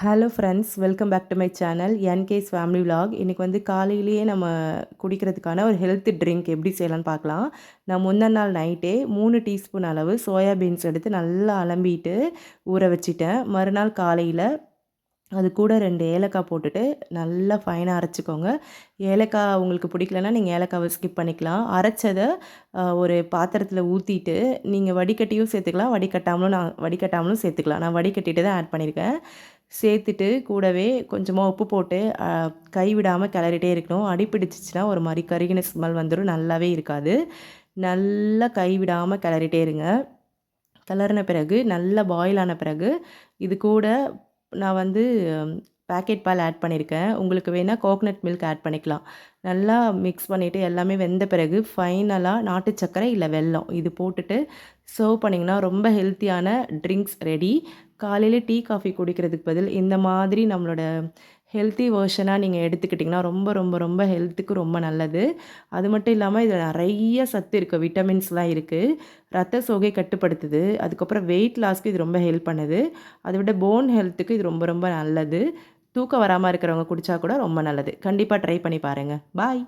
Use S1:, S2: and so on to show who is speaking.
S1: Hello friends welcome back to my channel என்கேஸ் family vlog இன்றைக்கி வந்து காலையிலேயே நம்ம குடிக்கிறதுக்கான ஒரு ஹெல்த் ட்ரிங்க் எப்படி செய்யலாம்னு பார்க்கலாம். நான் முந்தின நாள் நைட்டே மூணு டீஸ்பூன் அளவு சோயாபீன்ஸ் எடுத்து நல்லா அலம்பிட்டு ஊற வச்சிட்டேன். மறுநாள் காலையில் அது கூட ரெண்டு ஏலக்காய் போட்டுட்டு நல்லா ஃபைனாக அரைச்சிக்கோங்க. ஏலக்காய் உங்களுக்கு பிடிக்கலன்னா நீங்கள் ஏலக்காவை ஸ்கிப் பண்ணிக்கலாம். அரைச்சதை ஒரு பாத்திரத்தில் ஊற்றிட்டு நீங்கள் வடிகட்டியும் சேர்த்துக்கலாம். வடிகட்டாமலும் நான் வடிகட்டாமலும் சேர்த்துக்கலாம். நான் வடிகட்டிட்டு தான் ஆட் பண்ணியிருக்கேன் சேர்த்துட்டு கூடவே கொஞ்சமாக உப்பு போட்டு கை விடாமல் கிளறிட்டே இருக்கணும். அடி பிடிச்சிச்சின்னா ஒரு மாதிரி கருகின ஸ்மெல் வந்துடும் நல்லாவே இருக்காது. நல்லா கை விடாமல் கிளறிட்டே இருங்க. கிளறின பிறகு நல்லா பாயில் ஆன பிறகு இது கூட நான் வந்து பேக்கெட் பால் ஆட் பண்ணியிருக்கேன் உங்களுக்கு வேணால் கோகனட் மில்க் ஆட் பண்ணிக்கலாம். நல்லா மிக்ஸ் பண்ணிவிட்டு எல்லாமே வெந்த பிறகு ஃபைனலாக நாட்டு சர்க்கரை இல்லை வெல்லம் இது போட்டுட்டு சர்வ் பண்ணிங்கன்னா ரொம்ப ஹெல்த்தியான ட்ரிங்க்ஸ் ரெடி காலையில் டீ காஃபி குடிக்கிறதுக்கு பதில் இந்த மாதிரி நம்மளோட ஹெல்த்தி வேர்ஷனாக நீங்கள் எடுத்துக்கிட்டிங்கன்னா ரொம்ப ரொம்ப ரொம்ப ஹெல்த்துக்கு ரொம்ப நல்லது. அது மட்டும் இல்லாமல் இதில் நிறைய சத்து இருக்குது விட்டமின்ஸ்லாம் இருக்குது ரத்த சோகை கட்டுப்படுத்துது. அதுக்கப்புறம் வெயிட் லாஸ்க்கு இது ரொம்ப ஹெல்ப் பண்ணுது. அதை விட போன் ஹெல்த்துக்கு இது ரொம்ப ரொம்ப நல்லது. தூக்கம் வராமல் இருக்கிறவங்க குடித்தா கூட ரொம்ப நல்லது. கண்டிப்பாக ட்ரை பண்ணி பாருங்கள் பாய்.